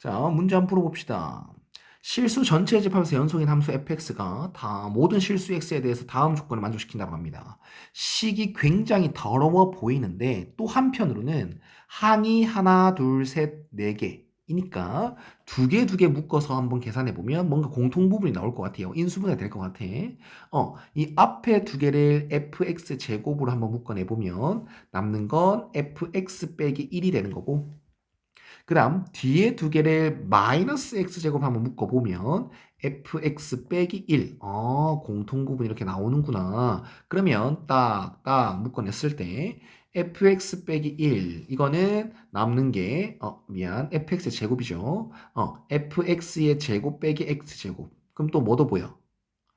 자, 문제 한번 풀어봅시다. 실수 전체 집합에서 연속인 함수 fx가 다 모든 실수 x에 대해서 다음 조건을 만족시킨다고 합니다. 식이 굉장히 더러워 보이는데 또 한편으로는 항이 하나, 둘, 셋, 네 개이니까 두 개 두 개 묶어서 한번 계산해 보면 뭔가 공통 부분이 나올 것 같아요. 인수분해 될 것 같아. 어, 이 앞에 두 개를 fx 제곱으로 한번 묶어내 보면 남는 건 fx 빼기 1이 되는 거고 그 다음 뒤에 두 개를 마이너스 x제곱 한번 묶어보면 fx 빼기 1 어, 공통부분 이렇게 나오는구나. 그러면 딱 딱 묶어냈을 때 fx 빼기 1 이거는 남는 게 어, 미안. fx의 제곱이죠. 어, fx의 제곱 빼기 x제곱. 그럼 또 뭐도 보여?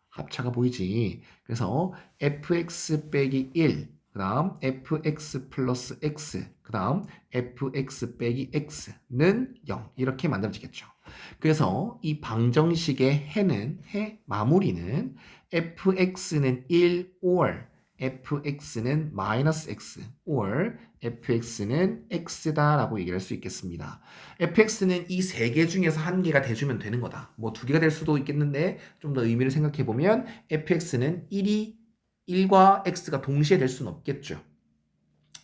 합차가 보이지? 그래서 fx 빼기 1 그 다음 fx 플러스 x 그 다음 fx 빼기 x는 0 이렇게 만들어지겠죠. 그래서 이 방정식의 해는 해 마무리는 fx는 1 or fx는 마이너스 x or fx는 x다 라고 얘기할 수 있겠습니다. fx는 이 세 개 중에서 한 개가 돼주면 되는 거다. 뭐 두 개가 될 수도 있겠는데 좀 더 의미를 생각해 보면 fx는 1이 1과 x가 동시에 될 수는 없겠죠.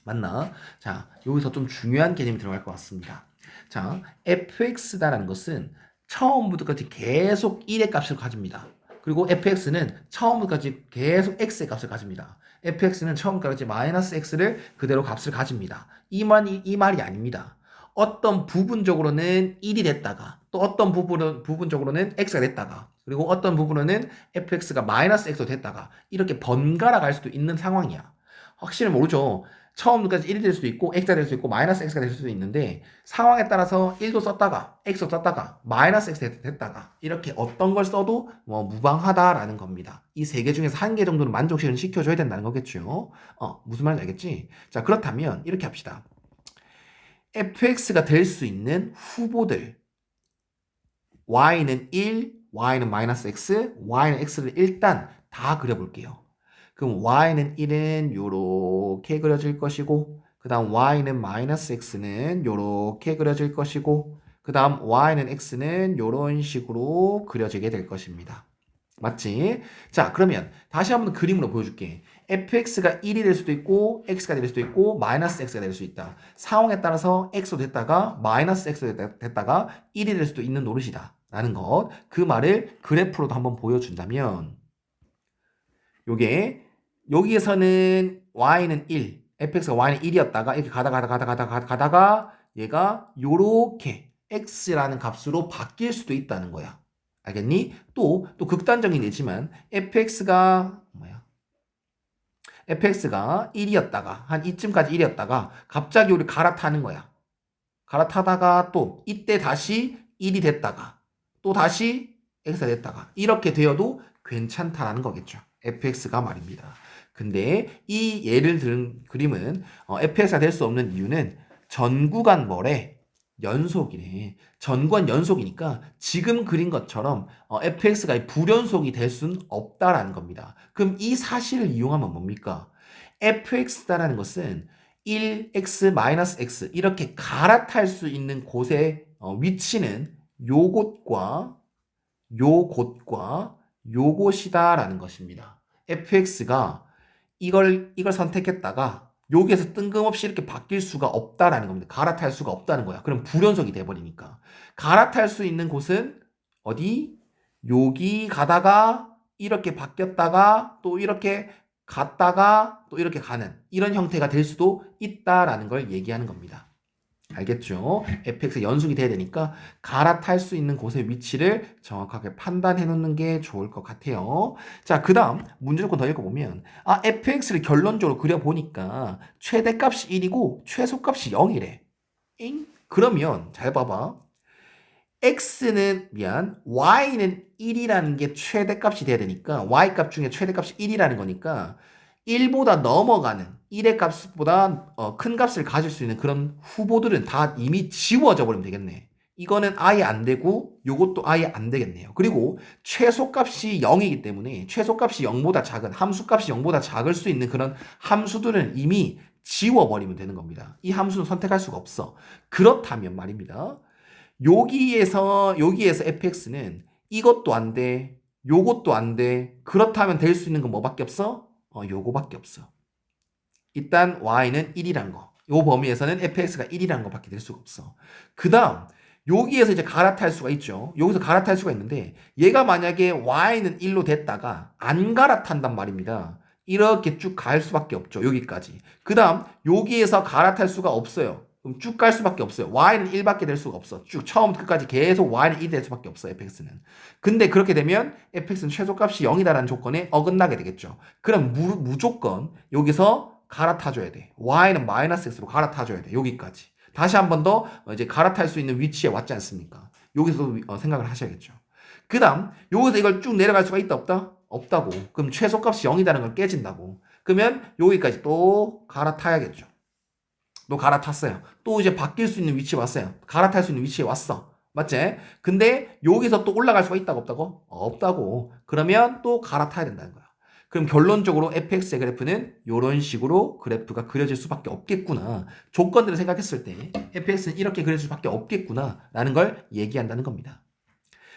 맞나? 자, 여기서 좀 중요한 개념이 들어갈 것 같습니다. 자, fx다라는 것은 처음부터까지 계속 1의 값을 가집니다. 그리고 fx는 처음부터까지 계속 x의 값을 가집니다. fx는 처음부터까지 마이너스 x를 그대로 값을 가집니다. 이 말이, 이 말이 아닙니다. 어떤 부분적으로는 1이 됐다가 또 어떤 부분은 부분적으로는 x가 됐다가 그리고 어떤 부분은 fx가 마이너스 x로 됐다가 이렇게 번갈아 갈 수도 있는 상황이야. 확실히 모르죠. 처음까지 1이 될 수도 있고 x가 될 수도 있고 마이너스 x가 될 수도 있는데 상황에 따라서 1도 썼다가 x도 썼다가 마이너스 x 됐다가 이렇게 어떤 걸 써도 뭐 무방하다라는 겁니다. 이 세 개 중에서 한 개 정도는 만족시를 시켜줘야 된다는 거겠죠. 어 무슨 말인지 알겠지? 자 그렇다면 이렇게 합시다. Fx가 될 수 있는 후보들 y는 1, y는 마이너스 x, y는 x를 일단 다 그려볼게요. 그럼 y는 1은 요렇게 그려질 것이고 그 다음 y는 마이너스 x는 요렇게 그려질 것이고 그 다음 y는 x는 요런 식으로 그려지게 될 것입니다. 맞지? 자 그러면 다시 한번 그림으로 보여줄게. Fx가 1이 될 수도 있고 x가 될 수도 있고 마이너스 x가 될 수 있다. 상황에 따라서 x로 됐다가 마이너스 x로 됐다가 1이 될 수도 있는 노릇이다. 라는 것. 그 말을 그래프로도 한번 보여준다면 요게 여기에서는 y는 1, fx가 y는 1이었다가 이렇게 가다 가다 가다 가다 가다 가다가 얘가 요렇게 x라는 값으로 바뀔 수도 있다는 거야. 알겠니? 또, 또 극단적인 예지만 fx가 뭐야? Fx가 1이었다가 한 이쯤까지 1이었다가 갑자기 우리 갈아타는 거야. 갈아타다가 또 이때 다시 1이 됐다가 또 다시 x가 됐다가 이렇게 되어도 괜찮다라는 거겠죠. fx가 말입니다. 근데 이 예를 든 그림은 어, fx가 될 수 없는 이유는 전 구간 뭐래? 연속이네. 전구간 연속이니까 지금 그린 것처럼 어, fx가 불연속이 될 수는 없다라는 겁니다. 그럼 이 사실을 이용하면 뭡니까? fx다라는 것은 1x-x 이렇게 갈아탈 수 있는 곳의 어, 위치는 요곳과 요곳과 요곳이다라는 것입니다. fx가 이걸 이걸 선택했다가 여기에서 뜬금없이 이렇게 바뀔 수가 없다라는 겁니다. 갈아탈 수가 없다는 거야. 그럼 불연속이 돼버리니까. 갈아탈 수 있는 곳은 어디? 여기 가다가 이렇게 바뀌었다가 또 이렇게 갔다가 또 이렇게 가는 이런 형태가 될 수도 있다라는 걸 얘기하는 겁니다. 알겠죠? fx의 연속이 돼야 되니까 갈아탈 수 있는 곳의 위치를 정확하게 판단해 놓는 게 좋을 것 같아요. 자, 그 다음 문제 조건 더 읽어보면 아, fx를 결론적으로 그려보니까 최대값이 1이고 최소값이 0이래. 잉? 그러면 잘 봐봐. x는 미안 y는 1이라는 게 최대값이 돼야 되니까 y값 중에 최대값이 1이라는 거니까 1보다 넘어가는 1의 값보다 어, 큰 값을 가질 수 있는 그런 후보들은 다 이미 지워져 버리면 되겠네. 이거는 아예 안 되고 요것도 아예 안 되겠네요. 그리고 최소값이 0이기 때문에 최소값이 0보다 작은 함수값이 0보다 작을 수 있는 그런 함수들은 이미 지워버리면 되는 겁니다. 이 함수는 선택할 수가 없어. 그렇다면 말입니다. 여기에서 여기에서 fx는 이것도 안 돼. 요것도 안 돼. 그렇다면 될 수 있는 건 뭐밖에 없어? 어, 요거밖에 없어. 일단 y는 1이란 거. 요 범위에서는 fx가 1이라는 것밖에 될 수가 없어. 그 다음, 여기에서 이제 갈아탈 수가 있죠. 여기서 갈아탈 수가 있는데, 얘가 만약에 y는 1로 됐다가 안 갈아탄단 말입니다. 이렇게 쭉 갈 수밖에 없죠. 여기까지. 그 다음, 여기에서 갈아탈 수가 없어요. 그럼 쭉 갈 수밖에 없어요. y는 1밖에 될 수가 없어. 쭉 처음부터 끝까지 계속 y는 1이 될 수밖에 없어. fx는. 근데 그렇게 되면 fx는 최소값이 0이다라는 조건에 어긋나게 되겠죠. 그럼 무, 무조건 여기서 갈아타줘야 돼. y는 마이너스 x로 갈아타줘야 돼. 여기까지. 다시 한 번 더 이제 갈아탈 수 있는 위치에 왔지 않습니까? 여기서 어, 생각을 하셔야겠죠. 그 다음 여기서 이걸 쭉 내려갈 수가 있다 없다? 없다고. 그럼 최소값이 0이다는 걸 깨진다고. 그러면 여기까지 또 갈아타야겠죠. 또 갈아탔어요. 또 이제 바뀔 수 있는 위치에 왔어요. 갈아탈 수 있는 위치에 왔어. 맞지? 근데 여기서 또 올라갈 수가 있다고 없다고? 없다고. 그러면 또 갈아타야 된다는 거야. 그럼 결론적으로 fx의 그래프는 이런 식으로 그래프가 그려질 수밖에 없겠구나. 조건들을 생각했을 때 fx는 이렇게 그려질 수밖에 없겠구나. 라는 걸 얘기한다는 겁니다.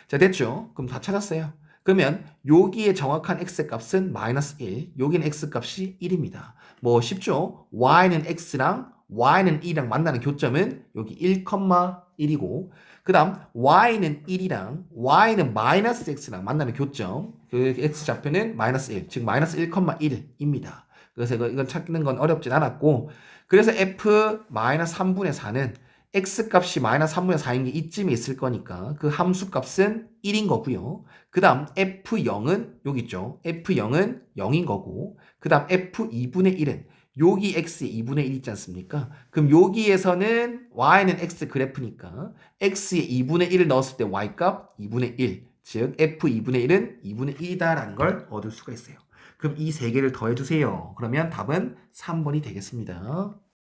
자, 됐죠? 그럼 다 찾았어요. 그러면 여기에 정확한 x 값은 마이너스 1, 여기는 x 값이 1입니다. 뭐 쉽죠? y는 x랑 y는 1이랑 만나는 교점은 여기 1,1이고 그 다음 y는 1이랑 y는 마이너스 x랑 만나는 교점 그 x 좌표는 마이너스 1, 즉 마이너스 1,1입니다. 그래서 이건 찾는 건 어렵진 않았고 그래서 f 마이너스 3분의 4는 x 값이 마이너스 3분의 4인 게 이쯤에 있을 거니까 그 함수 값은 1인 거고요. 그 다음 f0은 여기 있죠. f0은 0인 거고 그 다음 f2분의 1은 여기 x의 2분의 1 있지 않습니까? 그럼 여기에서는 y는 x 그래프니까 x의 2분의 1을 넣었을 때 y값 2분의 1, 즉 f 2분의 1은 2분의 1이다라는 걸 얻을 수가 있어요. 그럼 이 세 개를 더해주세요. 그러면 답은 3번이 되겠습니다.